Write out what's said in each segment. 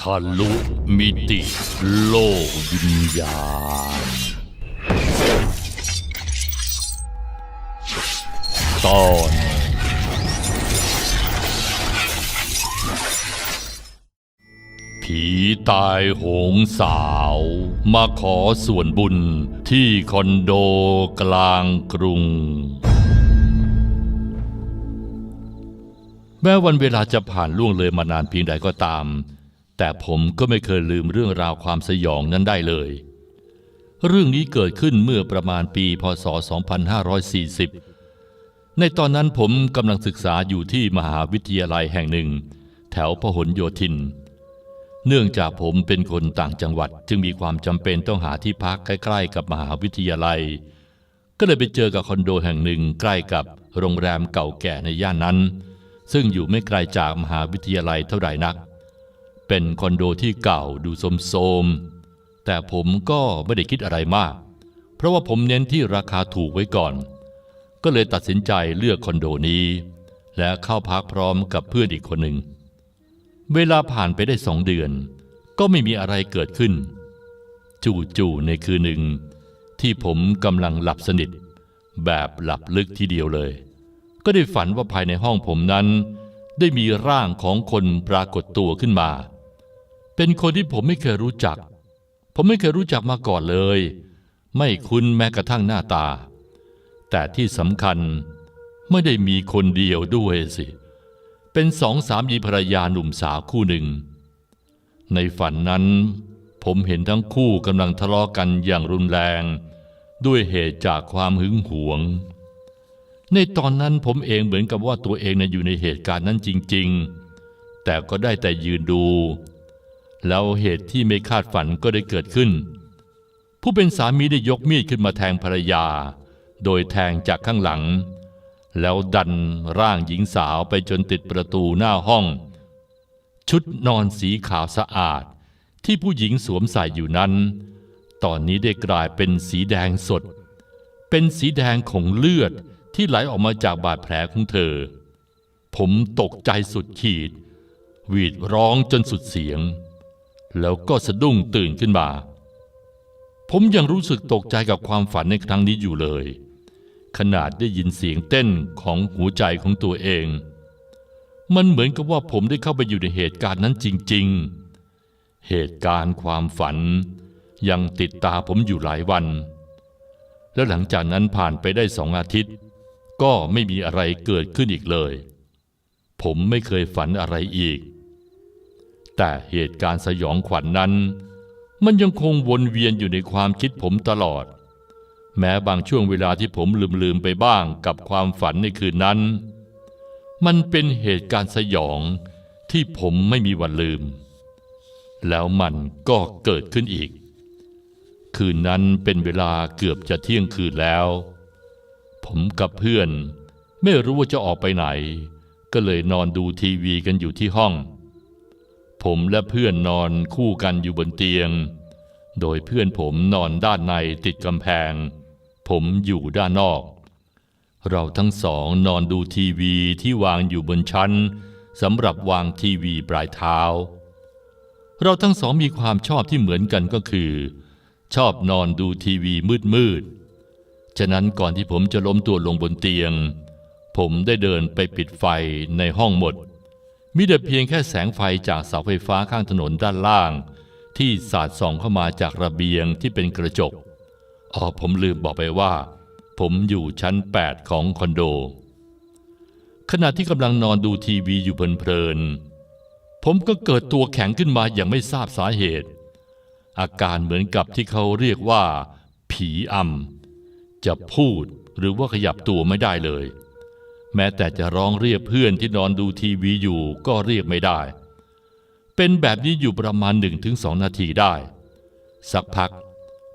ทะลุมิติโลกวิญญาณ ตอน ผีตายโหงสาวมาขอส่วนบุญที่คอนโดกลางกรุง แม้วันเวลาจะผ่านล่วงเลยมานานเพียงใดก็ตาม แต่ผมก็ไม่เคยลืมเรื่องราวความสยองนั้นได้เลย เรื่องนี้เกิดขึ้นเมื่อประมาณปีพศ 2540 ในตอนนั้นผมกำลังศึกษาอยู่ที่มหาวิทยาลัยแห่งหนึ่ง แถวพหลโยธิน เนื่องจากผมเป็นคนต่างจังหวัดจึงมีความจำเป็นต้องหาที่พักใกล้ ๆ กับมหาวิทยาลัย ก็เลยไปเจอกับคอนโดแห่งหนึ่งใกล้กับโรงแรมเก่าแก่ในย่านนั้น ซึ่งอยู่ไม่ไกลจากมหาวิทยาลัยเท่าไหร่นัก เป็นคอนโดที่เก่าดูโทรมๆแต่ผมก็ไม่ได้คิดอะไรมาก เพราะว่าผมเน้นที่ราคาถูกไว้ก่อน ก็เลยตัดสินใจเลือกคอนโดนี้ และเข้าพักพร้อมกับเพื่อนอีกคนหนึ่ง เวลาผ่านไปได้สองเดือน ก็ไม่มีอะไรเกิดขึ้น จู่ๆในคืนหนึ่ง ที่ผมกำลังหลับสนิท แบบหลับลึกทีเดียวเลย ก็ได้ฝันว่าภายในห้องผมนั้น ได้มีร่างของคนปรากฏตัวขึ้นมา เป็นคนที่ผมไม่เคยรู้จัก ผมไม่เคยรู้จักมาก่อนเลย ไม่คุ้นแม้กระทั่งหน้าตา แต่ที่สำคัญไม่ได้มีคนเดียวด้วยสิ เป็นสองสามีภรรยาหนุ่มสาวคู่หนึ่ง ในฝันนั้น ผมเห็นทั้งคู่กำลังทะเลาะกันอย่างรุนแรง ด้วยเหตุจากความหึงหวง ในตอนนั้นผมเองเหมือนกับว่าตัวเองนะอยู่ในเหตุการณ์นั้นจริง ๆ แต่ก็ได้แต่ยืนดู แล้วเหตุที่ไม่คาดฝันก็ได้เกิดขึ้น ผู้เป็นสามีได้ยกมีดขึ้นมาแทงภรรยา โดยแทงจากข้างหลัง แล้วดันร่างหญิงสาวไปจนติดประตูหน้าห้อง ชุดนอนสีขาวสะอาดที่ผู้หญิงสวมใส่อยู่นั้น ตอนนี้ได้กลายเป็นสีแดงสด เป็นสีแดงของเลือดที่ไหลออกมาจากบาดแผลของเธอ ผมตกใจสุดขีด หวีดร้องจนสุดเสียง แล้วก็สะดุ้งตื่นขึ้นมา ผมยังรู้สึกตกใจกับความฝันในครั้งนี้อยู่เลย ขนาดได้ยินเสียงเต้นของหัวใจของตัวเอง มันเหมือนกับว่าผมได้เข้าไปอยู่ในเหตุการณ์นั้นจริง ๆ เหตุการณ์ความฝัน ยังติดตาผมอยู่หลายวัน แล้วหลังจากนั้นผ่านไปได้สองอาทิตย์ ก็ไม่มีอะไรเกิดขึ้นอีกเลย ผมไม่เคยฝันอะไรอีก แต่เหตุการณ์สยองขวัญนนั้น มันยังคงวนเวียนอยู่ในความคิดผมตลอด แม้บางช่วงเวลาที่ผมลืมๆไปบ้างกับความฝันในคืนนั้น มันเป็นเหตุการณ์สยองที่ผมไม่มีวันลืม แล้วมันก็เกิดขึ้นอีก คืนนั้นเป็นเวลาเกือบจะเที่ยงคืนแล้ว ผมกับเพื่อนไม่รู้ว่าจะออกไปไหน ก็เลยนอนดูทีวีกันอยู่ที่ห้อง ผมและเพื่อนนอนคู่กันอยู่บนเตียง โดยเพื่อนผมนอนด้านในติดกำแพง ผมอยู่ด้านนอก เราทั้งสองนอนดูทีวีที่วางอยู่บนชั้นสำหรับวางทีวีปลายเท้า เราทั้งสองมีความชอบที่เหมือนกันก็คือ ชอบนอนดูทีวีมืดๆฉะนั้นก่อนที่ผมจะล้มตัวลงบนเตียง ผมได้เดินไปปิดไฟในห้องหมด มีแต่เพียงแค่แสงไฟจากเสาไฟฟ้าข้างถนนด้านล่าง ที่สาดส่องเข้ามาจากระเบียงที่เป็นกระจกอ๋อผมลืมบอกไปว่า ผมอยู่ชั้น 8 ของคอนโด ขณะที่กำลังนอนดูทีวีอยู่เพลินๆผมก็เกิดตัวแข็งขึ้นมาอย่างไม่ทราบสาเหตุ อาการเหมือนกับที่เขาเรียกว่า ผีอำจะพูดหรือว่าขยับตัวไม่ได้เลย แม้แต่จะร้องเรียกเพื่อนที่นอนดูทีวีอยู่ก็เรียกไม่ได้ เป็นแบบนี้อยู่ประมาณหนึ่งถึงสองนาทีได้ สักพัก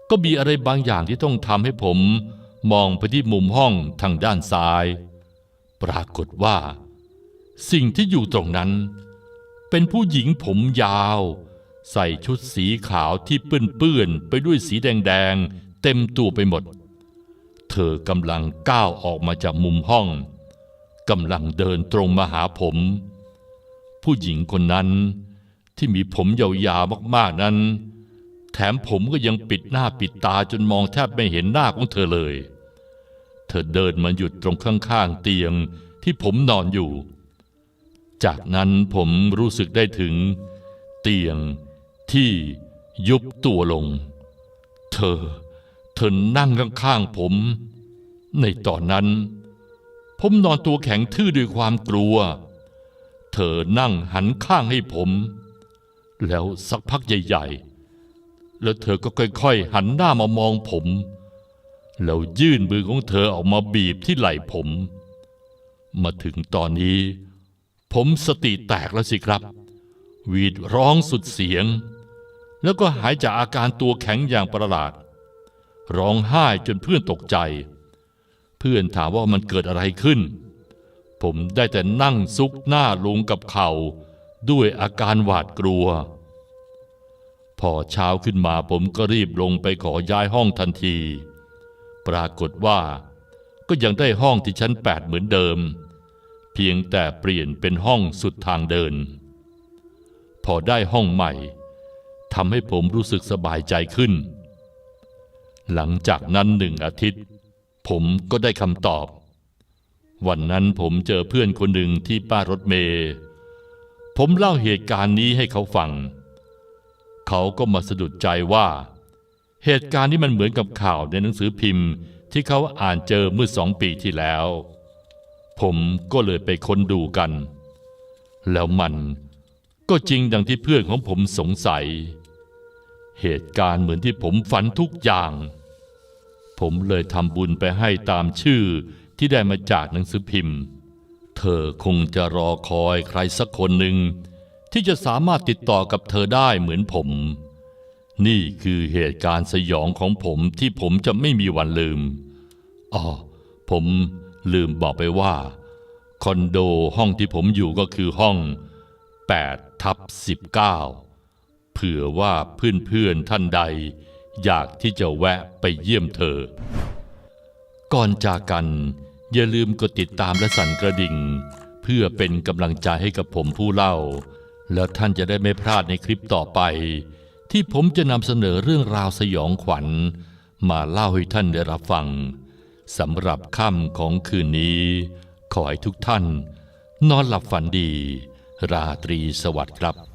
ก็มีอะไรบางอย่างที่ต้องทำให้ผมมองไปที่มุมห้องทางด้านซ้าย ปรากฏว่า สิ่งที่อยู่ตรงนั้น เป็นผู้หญิงผมยาว ใส่ชุดสีขาวที่เปื้อนๆไปด้วยสีแดงๆเต็มตัวไปหมด เธอกำลังก้าวออกมาจากมุมห้อง กำลังเดินตรงมาหาผม ผู้หญิงคนนั้นที่มีผมยาวๆมากๆนั้น แถมผมก็ยังปิดหน้าปิดตาจนมองแทบไม่เห็นหน้าของเธอเลย เธอเดินมาหยุดตรงข้างๆเตียงที่ผมนอนอยู่ จากนั้นผมรู้สึกได้ถึง เตียงที่ยุบตัวลง เธอ เธอนั่งข้างๆผม ในตอนนั้น ผมนอนตัวแข็งทื่อด้วยความกลัว เธอนั่งหันข้างให้ผม แล้วสักพักใหญ่ ๆ แล้วเธอก็ค่อยๆ หันหน้ามามองผม แล้วยื่นมือของเธอออกมาบีบที่ไหล่ผม มาถึงตอนนี้ ผมสติแตกแล้วสิครับ วีดร้องสุดเสียง แล้วก็หายจากอาการตัวแข็งอย่างประหลาด ร้องไห้จนเพื่อนตกใจ พื่อนถามว่ามันเกิดอะไรขึ้น ผมได้แต่นั่งซุกหน้าลงกับเข่า ด้วยอาการหวาดกลัว พอเช้าขึ้นมาผมก็รีบลงไปขอย้ายห้องทันที ปรากฏว่า ก็ยังได้ห้องที่ชั้นแปดเหมือนเดิม เพียงแต่เปลี่ยนเป็นห้องสุดทางเดิน พอได้ห้องใหม่ทำให้ผมรู้สึกสบายใจขึ้น หลังจากนั้นหนึ่งอาทิตย์ ผมก็ได้คำตอบ วันนั้นผมเจอเพื่อนคนหนึ่งที่ป้ารถเมย์ผมเล่าเหตุการณ์นี้ให้เขาฟัง เขาก็มาสะดุดใจว่า เหตุการณ์นี้มันเหมือนกับข่าวในหนังสือพิมพ์ที่เขาอ่านเจอเมื่อสองปีที่แล้ว ผมก็เลยไปค้นดูกัน แล้วมันก็จริงดังที่เพื่อนของผมสงสัย เหตุการณ์เหมือนที่ผมฝันทุกอย่าง ผมเลยทำบุญไปให้ตามชื่อที่ได้มาจากหนังสือพิมพ์ เธอคงจะรอคอยใครสักคนหนึ่ง ที่จะสามารถติดต่อกับเธอได้เหมือนผม นี่คือเหตุการณ์สยองของผมที่ผมจะไม่มีวันลืมอ๋อผมลืมบอกไปว่า คอนโดห้องที่ผมอยู่ก็คือห้อง8ทับ19 เผื่อว่าเพื่อนๆท่านใด อยากที่จะแวะไปเยี่ยมเธอ ก่อนจากกัน อย่าลืมกดติดตามและสั่นกระดิ่ง เพื่อเป็นกำลังใจให้กับผมผู้เล่า แล้วท่านจะได้ไม่พลาดในคลิปต่อไป ที่ผมจะนำเสนอเรื่องราวสยองขวัญ มาเล่าให้ท่านได้รับฟังสำหรับค่ำของคืนนี้ ขอให้ทุกท่าน นอนหลับฝันดี ราตรีสวัสดิ์ครับ